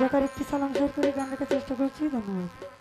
যথার একটি সালাম শেয়ার করে গান চেষ্টা করছি। ধন্যবাদ।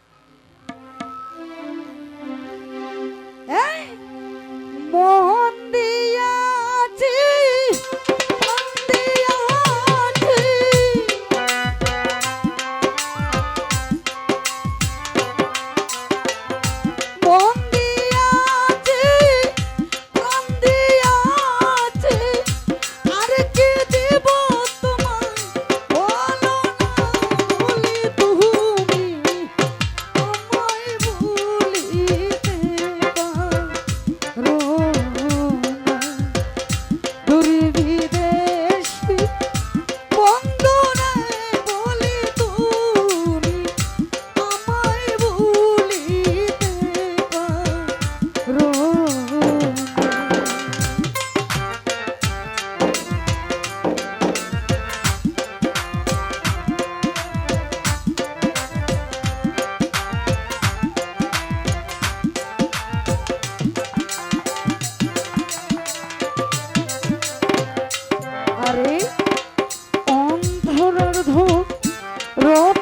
বন্ধু রব